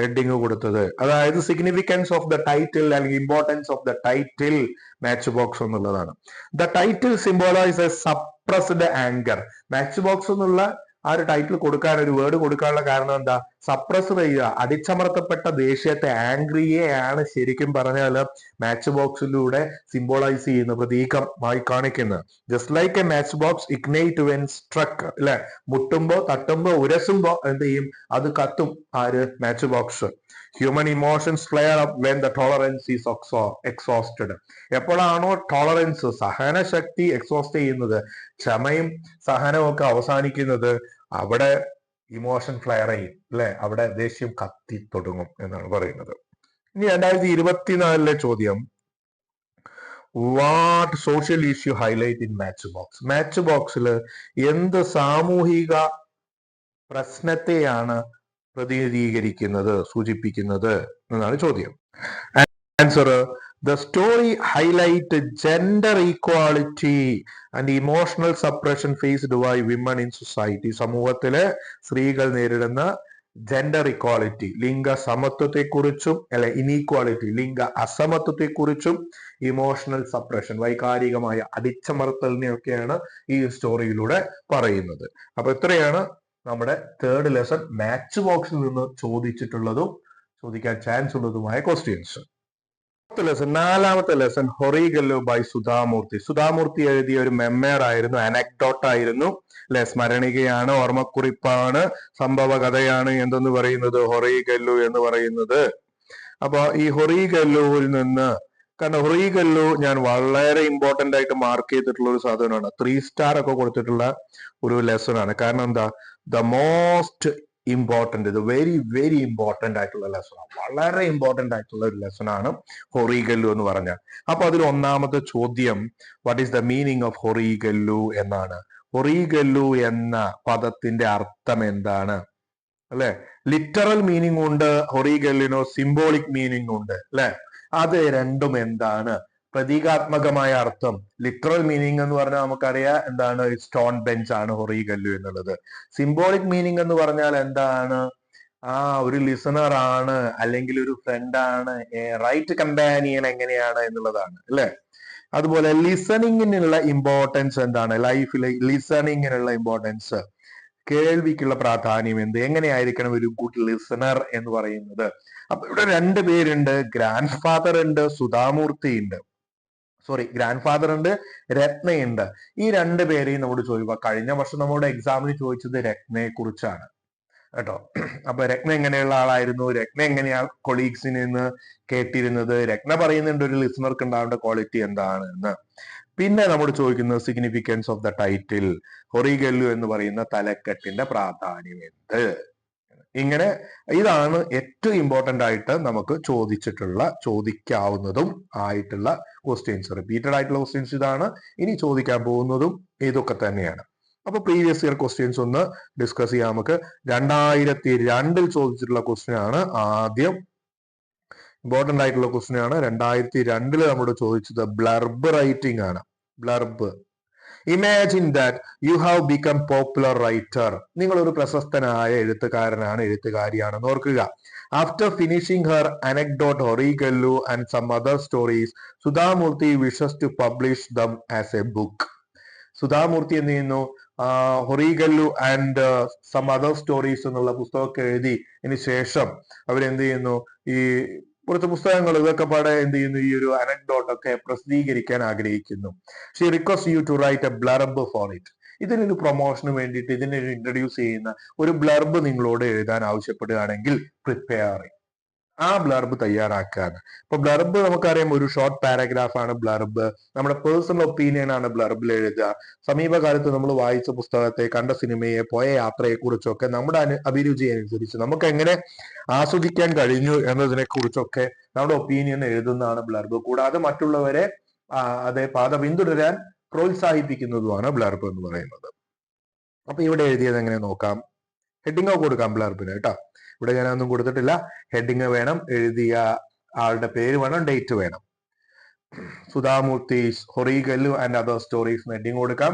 ഹെഡിങ് കൊടുത്തത്. അതായത് സിഗ്നിഫിക്കൻസ് ഓഫ് ദ ടൈറ്റിൽ അല്ലെങ്കിൽ importance of the title match box എന്നുള്ളതാണ്. The title symbolize a suppressed anger match box എന്നുള്ള ആ ഒരു ടൈറ്റിൽ കൊടുക്കാൻ ഒരു വേർഡ് കൊടുക്കാനുള്ള കാരണം എന്താ? സപ്രസ് ചെയ്യുക. അടിച്ചമർത്തപ്പെട്ട ദേഷ്യത്തെ ആംഗ്രിയെയാണ് ശരിക്കും പറഞ്ഞാൽ മാച്ച് ബോക്സിലൂടെ സിംബോളൈസ് ചെയ്യുന്ന പ്രതീകമായി കാണിക്കുന്നത്. Just like a match box ignite when struck അല്ലെ? മുട്ടുമ്പോ തട്ടുമ്പോ ഉരസുമ്പോ എന്ത് ചെയ്യും? അത് കത്തും ആര് match box human emotions flare up when the tolerance is ഒക്സോ exhausted എപ്പോഴാണോ ടോളറൻസ് സഹനശക്തി എക്സോസ്റ്റ് ചെയ്യുന്നത് ക്ഷമയും സഹനവും ഒക്കെ അവസാനിക്കുന്നത് അവിടെ ഇമോഷൻ ഫ്ലെയർ ചെയ്യും അല്ലെ? അവിടെ ദേഷ്യം കത്തി തുടങ്ങും എന്നാണ് പറയുന്നത്. ഇനി രണ്ടായിരത്തി ഇരുപത്തിനാലിലെ ചോദ്യം. What social issue highlight in match box match ബോക്സിൽ എന്ത് സാമൂഹിക പ്രശ്നത്തെയാണ് പ്രതിനിധീകരിക്കുന്നത് സൂചിപ്പിക്കുന്നത് എന്നാണ് ചോദ്യം. Answer the story highlight gender equality and emotional suppression faced by women in society സമൂഹത്തിലെ സ്ത്രീകൾ നേരിടുന്ന ജെൻഡർ ഇക്വാളിറ്റി ലിംഗ സമത്വത്തെക്കുറിച്ചും അല്ലെ ഇനീക്വാളിറ്റി ലിംഗ അസമത്വത്തെക്കുറിച്ചും ഇമോഷണൽ സപ്രഷൻ വൈകാരികമായ അടിച്ചമർത്തലിനെയൊക്കെയാണ് ഈ സ്റ്റോറിയിലൂടെ പറയുന്നത്. അപ്പൊ ഇത്രയാണ് നമ്മുടെ തേർഡ് ലെസൺ മാച്ച് ബോക്സിൽ നിന്ന് ചോദിച്ചിട്ടുള്ളതും ചോദിക്കാൻ ചാൻസ് ഉള്ളതുമായ ക്വസ്റ്റ്യൻസ് ലെസൺ നാലാമത്തെ ലെസൺ ഹൊറിഗല്ലോ ബൈ സുധാമൂർത്തി. സുധാമൂർത്തി എഴുതിയ ഒരു മെമ്മേർ ആയിരുന്നു അനക്ടോട്ട് ആയിരുന്നു. അല്ലെ? സ്മരണികയാണ് ഓർമ്മക്കുറിപ്പാണ് സംഭവ കഥയാണ് എന്തെന്ന് പറയുന്നത്? ഹൊറിഗല്ലു എന്ന് പറയുന്നത്. അപ്പൊ ഈ ഹൊറിഗല്ലുവിൽ നിന്ന് കാരണം ഹൊറീഗല്ലു ഞാൻ വളരെ ഇമ്പോർട്ടന്റ് ആയിട്ട് മാർക്ക് ചെയ്തിട്ടുള്ള ഒരു സാധനമാണ്. ത്രീ സ്റ്റാർ ഒക്കെ കൊടുത്തിട്ടുള്ള ഒരു ലെസൺ ആണ്. കാരണം എന്താ? ദ മോസ്റ്റ് ഇമ്പോർട്ടന്റ് ഇത് വെരി വെരി ഇമ്പോർട്ടന്റ് ആയിട്ടുള്ള ലെസൺ ആണ്. വളരെ ഇമ്പോർട്ടന്റ് ആയിട്ടുള്ള ഒരു ലെസൺ ആണ് ഹൊറീഗല്ലു എന്ന് പറഞ്ഞാൽ. അപ്പൊ അതിൽ ഒന്നാമത്തെ ചോദ്യം what is the meaning of Horegallu എന്നാണ്. ഹൊറീഗല്ലു എന്ന പദത്തിന്റെ അർത്ഥം എന്താണ്? അല്ലെ? ലിറ്ററൽ മീനിങ് ഉണ്ട് ഹൊറീഗല്ലിനോ സിംബോളിക് മീനിങ് ഉണ്ട് അല്ലെ? അത് രണ്ടും എന്താണ്? പ്രതീകാത്മകമായ അർത്ഥം. ലിറ്ററൽ മീനിങ് എന്ന് പറഞ്ഞാൽ നമുക്കറിയാം എന്താണ്? സ്റ്റോൺ ബെഞ്ച് ആണ് ഹൊറീഗല്ലു എന്നുള്ളത്. സിംബോളിക് മീനിങ് എന്ന് പറഞ്ഞാൽ എന്താണ്? ആ ഒരു ലിസണർ ആണ് അല്ലെങ്കിൽ ഒരു ഫ്രണ്ട് ആണ്. റൈറ്റ് കമ്പാനിയൻ എങ്ങനെയാണ് എന്നുള്ളതാണ് അല്ലെ? അതുപോലെ ലിസണിങ്ങിനുള്ള ഇമ്പോർട്ടൻസ് എന്താണ്? ലൈഫിലെ ലിസണിങ്ങിനുള്ള ഇമ്പോർട്ടൻസ് കേൾവിക്കുള്ള പ്രാധാന്യം എന്ത്? എങ്ങനെയായിരിക്കണം ഒരു ഗുഡ് ലിസണർ എന്ന് പറയുന്നത്? അപ്പൊ ഇവിടെ രണ്ട് പേരുണ്ട്. ഗ്രാൻഡ് ഫാദർ ഉണ്ട് സുധാമൂർത്തി ഉണ്ട്. സോറി ഗ്രാൻഡ് ഫാദർ ഉണ്ട് രത്നയുണ്ട്. ഈ രണ്ട് പേരെയും നമ്മോട് ചോദിക്കുക കഴിഞ്ഞ വർഷം നമ്മുടെ എക്സാമിന് ചോദിച്ചത് രത്നയെ കുറിച്ചാണ്. കേട്ടോ? അപ്പൊ രത്ന എങ്ങനെയുള്ള ആളായിരുന്നു? രത്ന എങ്ങനെയാ കൊളീഗ്സിൽ നിന്ന് കേട്ടിരുന്നത്? രത്ന പറയുന്നുണ്ട് ഒരു ലിസണർക്ക് ഉണ്ടാവേണ്ട ക്വാളിറ്റി എന്താണ് എന്ന് പിന്നെ നമ്മൾ ചോദിക്കുന്നത് significance of the title Horegallu എന്ന് പറയുന്ന തലക്കെട്ടിന്റെ പ്രാധാന്യം എന്ത്? ഇങ്ങനെ ഇതാണ് ഏറ്റവും ഇമ്പോർട്ടന്റ് ആയിട്ട് നമുക്ക് ചോദിച്ചിട്ടുള്ള ചോദിക്കാവുന്നതും ആയിട്ടുള്ള ക്വസ്റ്റ്യൻസ് റിപ്പീറ്റഡ് ആയിട്ടുള്ള ക്വസ്റ്റ്യൻസ് ഇതാണ്. ഇനി ചോദിക്കാൻ പോകുന്നതും ഇതൊക്കെ തന്നെയാണ്. അപ്പൊ പ്രീവിയസ് ഇയർ ക്വസ്റ്റ്യൻസ് ഒന്ന് ഡിസ്കസ് ചെയ്യാം നമുക്ക്. രണ്ടായിരത്തി രണ്ടിൽ ചോദിച്ചിട്ടുള്ള ക്വസ്റ്റ്യൻ ആണ് ആദ്യം. ഇമ്പോർട്ടന്റ് ആയിട്ടുള്ള ക്വസ്റ്റ്യൻ ആണ്. രണ്ടായിരത്തി രണ്ടിൽ നമ്മൾ ചോദിച്ചത് ബ്ലർബ് റൈറ്റിംഗ് ആണ്. Blurb imagine that you have become popular writer നിങ്ങൾ ഒരു പ്രശസ്തനായ എഴുത്തുകാരനാണ് എഴുത്തുകാരിയാണെന്ന് ഓർക്കുക. After finishing her anecdote Horigallu and some other stories Sudha Murty wishes to publish them as a book Sudha Murty എന്ത് ചെയ്യുന്നു? Horigallu and some other stories എന്നുള്ള പുസ്തകമൊക്കെ എഴുതി. ഇതിന് ശേഷം അവരെന്ത് ചെയ്യുന്നു? ഈ കുറച്ച് പുസ്തകങ്ങൾ ഇതൊക്കെ പാടെ എന്ത് ചെയ്യുന്നു? ഈ ഒരു അനക്ഡോട്ട് ഒക്കെ പ്രസിദ്ധീകരിക്കാൻ ആഗ്രഹിക്കുന്നു. She request you to write a blurb for it ഇതിനൊരു പ്രൊമോഷന് വേണ്ടിയിട്ട് ഇതിനൊരു ഇൻട്രൊഡ്യൂസ് ചെയ്യുന്ന ഒരു ബ്ലർബ് നിങ്ങളോട് എഴുതാൻ ആവശ്യപ്പെടുകയാണെങ്കിൽ പ്രിപ്പയർ ആ ബ്ലർബ് തയ്യാറാക്കുകയാണ് ഇപ്പൊ ബ്ലർബ് നമുക്കറിയാം ഒരു ഷോർട്ട് പാരഗ്രാഫ് ആണ് ബ്ലർബ് നമ്മുടെ പേഴ്സണൽ ഒപ്പീനിയൻ ആണ് ബ്ലർബിൽ എഴുതുക. സമീപകാലത്ത് നമ്മൾ വായിച്ച പുസ്തകത്തെ കണ്ട സിനിമയെ പോയ യാത്രയെ കുറിച്ചൊക്കെ നമ്മുടെ അഭിരുചി അനുസരിച്ച് നമുക്ക് എങ്ങനെ ആസ്വദിക്കാൻ കഴിഞ്ഞു എന്നതിനെ കുറിച്ചൊക്കെ നമ്മുടെ ഒപ്പീനിയൻ എഴുതുന്നതാണ് ബ്ലർബ് കൂടാതെ മറ്റുള്ളവരെ അതേ പാത പിന്തുടരാൻ പ്രോത്സാഹിപ്പിക്കുന്നതുമാണ് ബ്ലർബ് എന്ന് പറയുന്നത്. അപ്പൊ ഇവിടെ എഴുതിയത് എങ്ങനെ നോക്കാം? ഹെഡിങ്ങോ കൊടുക്കാം ബ്ലർബിന് കേട്ടോ. ഇവിടെ ഒന്നും കൊടുത്തിട്ടില്ല. ഹെഡിങ് വേണം എഴുതിയ ആളുടെ പേര് വേണം ഡേറ്റ് വേണം. Sudha Murty's Horigallu and other stories heading കൊടുക്കാം.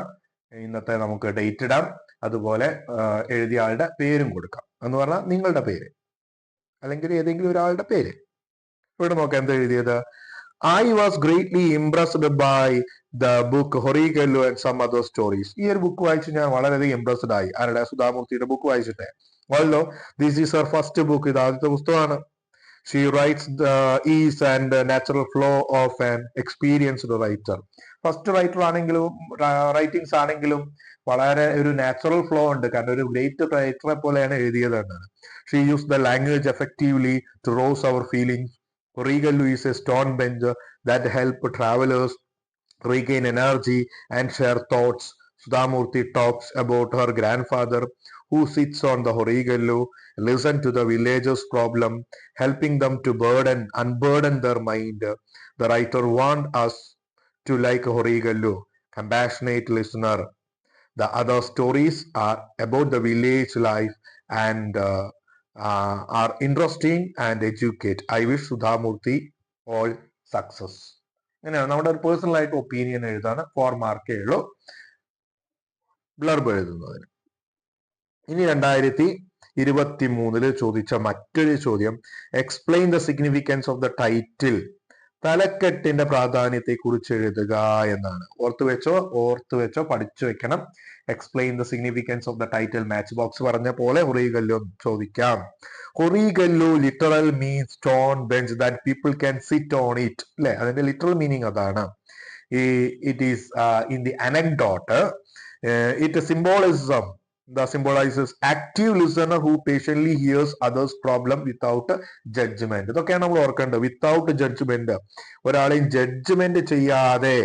ഇന്നത്തെ നമുക്ക് ഡേറ്റ് ഇടാം. അതുപോലെ എഴുതിയ ആളുടെ പേരും കൊടുക്കാം. എന്ന് പറഞ്ഞാൽ നിങ്ങളുടെ പേര്. അല്ലെങ്കിൽ ഏതെങ്കിലും ഒരാളുടെ പേര്. ഇവിടെ നോക്കാം എന്താ എഴുതിയത്. I was greatly impressed by the book Horegallu and some other stories ഈ ഒരു ബുക്ക് വായിച്ച് ഞാൻ വളരെയധികം ഇംപ്രസ്ഡ് ആയി. ആരുടെ? സുധാമൂർത്തിയുടെ ബുക്ക് വായിച്ചിട്ട്. വല്ലോ this is her first book ഇത് ആദ്യത്തെ പുസ്തകമാണ്. She writes the ease and natural flow of an experienced writer first writer ആണെങ്കിലും റൈറ്റിംഗ്സ് ആണെങ്കിലും വളരെ ഒരു നാച്ചുറൽ ഫ്ലോ ഉണ്ട്. കാരണം ഒരു ഗ്രേറ്റ് റൈറ്ററെ പോലെയാണ് എഴുതിയത് എന്നാണ് she use the language effectively to rouse our feelings Regal Luis a stone bench that help travelers regain energy and share thoughts. Sudhamurti talks about her grandfather who sits on the Horigallu, listen to the villagers' problem, helping them to burden, unburden their mind. The writer warned us to like Horigallu, compassionate listener. The other stories are about the village life and uh, uh, are interesting and educate. I wish Sudhamurti all success. അങ്ങനെയാണ് നമ്മുടെ ഒരു personal ആയിട്ട് opinion എഴുതാണ്. Four മാർക്കേ ഉള്ളൂ. Blurb എഴുതുന്നതിന്. ഇനി രണ്ടായിരത്തി ഇരുപത്തി മൂന്നിൽ ചോദിച്ച മറ്റൊരു ചോദ്യം. Explain the significance of the title തലക്കെട്ടിന്റെ പ്രാധാന്യത്തെ കുറിച്ച് എഴുതുക എന്നാണ്. ഓർത്തു വെച്ചോ ഓർത്തു വെച്ചോ പഠിച്ചു വെക്കണം. Explain the significance of the title match box പറഞ്ഞ പോലെ ഹൊറീഗല്ലു ചോദിക്കാം. Horegallu literal means stone bench that people can sit on it അല്ലെ അതിന്റെ ലിറ്ററൽ മീനിങ് അതാണ്. ഈ it is in the anecdote it symbolism the symbolizes active listener who patiently hears others problem without judgment. ഇതൊക്കെയാണ് നമ്മൾ ഓർക്കേണ്ടത്. Without judgement ഒരാളെയും judgement ചെയ്യാതെ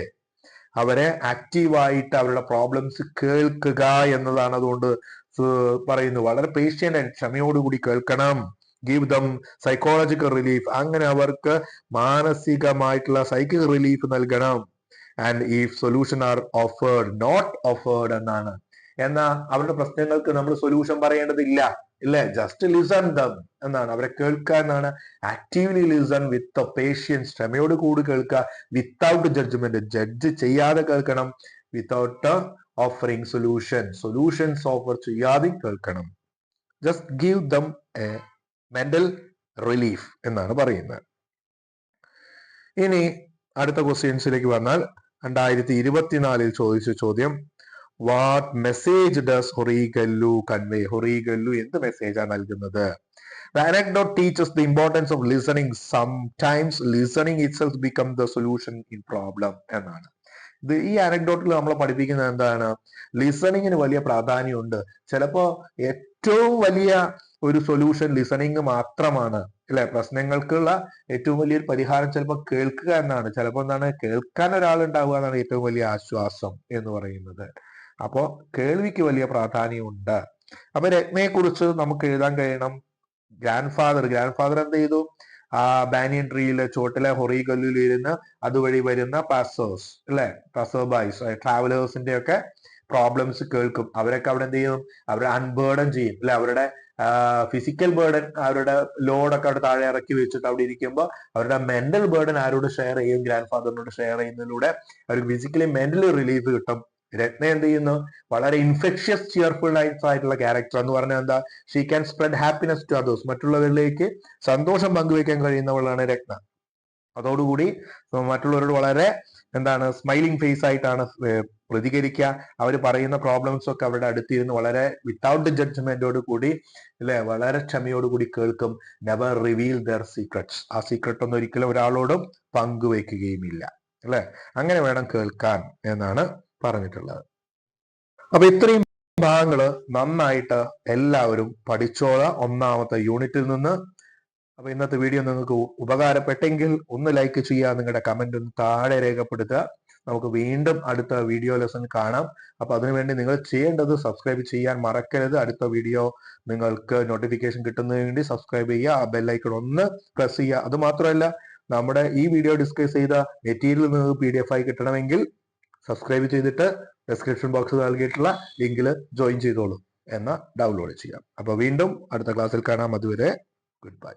അവരെ ആക്റ്റീവായിട്ട് അവരുടെ പ്രോബ്ലംസ് കേൾക്കുക എന്നതാണ് അതുകൊണ്ട് പറയുന്നു വളരെ പേഷ്യന്റ് ക്ഷമയോടുകൂടി കേൾക്കണം. ഗീവ് ദം സൈക്കോളജിക്കൽ റിലീഫ് അങ്ങനെ അവർക്ക് മാനസികമായിട്ടുള്ള സൈക്കിക് റിലീഫ് നൽകണം. ആൻഡ് ഈ solution are offered not offered എന്നാണ്. എന്നാ അവരുടെ പ്രശ്നങ്ങൾക്ക് നമ്മൾ സൊല്യൂഷൻ പറയേണ്ടതില്ല. ഇല്ലേ? ജസ്റ്റ് ലിസൺ ദം എന്നാണ്. അവരെ കേൾക്കുക എന്നാണ്. ആക്റ്റീവ്ലി ലിസൺ വിത്ത് പേഷ്യൻസ് ക്ഷമയോട് കൂടി കേൾക്കുക. വിത്തൗട്ട് ജഡ്ജ്മെന്റ് ജഡ്ജ് ചെയ്യാതെ കേൾക്കണം. Without offering solution solutions offer ചെയ്യാതെ കേൾക്കണം. Just give them a mental relief എന്നാണ് പറയുന്നത്. ഇനി അടുത്ത ക്വസ്റ്റ്യൻസിലേക്ക് വന്നാൽ രണ്ടായിരത്തി ഇരുപത്തിനാലിൽ ചോദിച്ച ചോദ്യം what message does Horegallu convey? Horegallu എന്ത് മെസ്സേജാണ് നൽകുന്നത്? The anecdote teaches the importance of listening. Sometimes listening itself becomes the solution in എന്നാണ്. ഇത് ഈ അനക്ഡോട്ടിൽ നമ്മൾ പഠിപ്പിക്കുന്നത് എന്താണ്? ലിസണിങ്ങിന് വലിയ പ്രാധാന്യമുണ്ട്. ചിലപ്പോ ഏറ്റവും വലിയ ഒരു സൊല്യൂഷൻ ലിസണിങ് മാത്രമാണ്. അല്ലെ? പ്രശ്നങ്ങൾക്കുള്ള ഏറ്റവും വലിയൊരു പരിഹാരം ചിലപ്പോൾ കേൾക്കുക എന്നാണ്. ചിലപ്പോൾ എന്താണ്? കേൾക്കാൻ ഒരാൾ ഉണ്ടാവുക എന്നാണ് ഏറ്റവും വലിയ ആശ്വാസം എന്ന് പറയുന്നത്. അപ്പോ കേൾവിക്ക് വലിയ പ്രാധാന്യമുണ്ട്. അപ്പൊ രത്നയെ കുറിച്ച് നമുക്ക് എഴുതാൻ കഴിയണം. ഗ്രാൻഡ് ഫാദർ ഗ്രാൻഡ് ഫാദർ എന്ത് ചെയ്തു? ആ ബാനിയൻ ട്രീയിലെ ചോട്ടിലെ ഹൊറി കല്ലിൽ ഇരുന്ന് അതുവഴി വരുന്ന പാസേഴ്സ് അല്ലെ? പാസേബൈസ് ട്രാവലേഴ്സിന്റെ ഒക്കെ പ്രോബ്ലംസ് കേൾക്കും. അവരൊക്കെ അവിടെ എന്ത് ചെയ്യും? അവരെ അൺബേർഡൻ ചെയ്യും. അല്ലെ? അവരുടെ ഫിസിക്കൽ ബേർഡൻ അവരുടെ ലോഡൊക്കെ അവിടെ താഴെ ഇറക്കി വെച്ചിട്ട് അവിടെ ഇരിക്കുമ്പോൾ അവരുടെ മെന്റൽ ബേർഡൻ ആരോട് ഷെയർ ചെയ്യും? ഗ്രാൻഡ് ഫാദറിനോട് ഷെയർ ചെയ്യുന്നതിലൂടെ അവർക്ക് ഫിസിക്കലി മെന്റലി റിലീഫ് കിട്ടും. രത്ന എന്ത് ചെയ്യുന്നു? വളരെ ഇൻഫെക്ഷ്യസ് ചിയർഫുൾ ആയിട്ടുള്ള ക്യാരക്ടർ എന്ന് പറഞ്ഞാൽ എന്താ? She can spread happiness to others മറ്റുള്ളവരിലേക്ക് സന്തോഷം പങ്കുവെക്കാൻ കഴിയുന്നവളാണ് രത്ന. അതോടുകൂടി മറ്റുള്ളവരോട് വളരെ എന്താണ് സ്മൈലിംഗ് ഫേസ് ആയിട്ടാണ് പ്രതികരിക്കുക. അവർ പറയുന്ന പ്രോബ്ലംസ് ഒക്കെ അവരുടെ അടുത്തിരുന്ന് വളരെ വിത്തൗട്ട് ജഡ്ജ്മെന്റോട് കൂടി അല്ലെ? വളരെ ക്ഷമയോട് കൂടി കേൾക്കും. നെവർ റിവീൽ ദർ സീക്രട്സ് ആ സീക്രട്ട് ഒന്നും ഒരിക്കലും ഒരാളോടും പങ്കുവെക്കുകയുമില്ല അല്ലെ? അങ്ങനെ വേണം കേൾക്കാൻ എന്നാണ് പറഞ്ഞിട്ടുള്ളത്. അപ്പൊ ഇത്രയും ഭാഗങ്ങൾ നന്നായിട്ട് എല്ലാവരും പഠിച്ചോള. ഒന്നാമത്തെ യൂണിറ്റിൽ നിന്ന്. അപ്പൊ ഇന്നത്തെ വീഡിയോ നിങ്ങൾക്ക് ഉപകാരപ്പെട്ടെങ്കിൽ ഒന്ന് ലൈക്ക് ചെയ്യുക നിങ്ങളുടെ കമന്റ് ഒന്ന് താഴെ രേഖപ്പെടുത്തുക. നമുക്ക് വീണ്ടും അടുത്ത വീഡിയോ ലെസൺ കാണാം. അപ്പൊ അതിനുവേണ്ടി നിങ്ങൾ ചെയ്യേണ്ടത് സബ്സ്ക്രൈബ് ചെയ്യാൻ മറക്കരുത്. അടുത്ത വീഡിയോ നിങ്ങൾക്ക് നോട്ടിഫിക്കേഷൻ കിട്ടുന്നതിന് വേണ്ടി സബ്സ്ക്രൈബ് ചെയ്യുക. ആ ബെല്ലൈക്കൺ ഒന്ന് പ്രസ് ചെയ്യുക. അത് മാത്രമല്ല നമ്മുടെ ഈ വീഡിയോ ഡിസ്കസ് ചെയ്ത മെറ്റീരിയൽ നിങ്ങൾക്ക് പി ആയി കിട്ടണമെങ്കിൽ സബ്സ്ക്രൈബ് ചെയ്തിട്ട് ഡിസ്ക്രിപ്ഷൻ ബോക്സ് നൽകിയിട്ടുള്ള ലിങ്കിൽ ജോയിൻ ചെയ്തോളൂ എന്ന ഡൗൺലോഡ് ചെയ്യാം. അപ്പോൾ വീണ്ടും അടുത്ത ക്ലാസ്സിൽ കാണാം. അതുവരെ ഗുഡ് ബൈ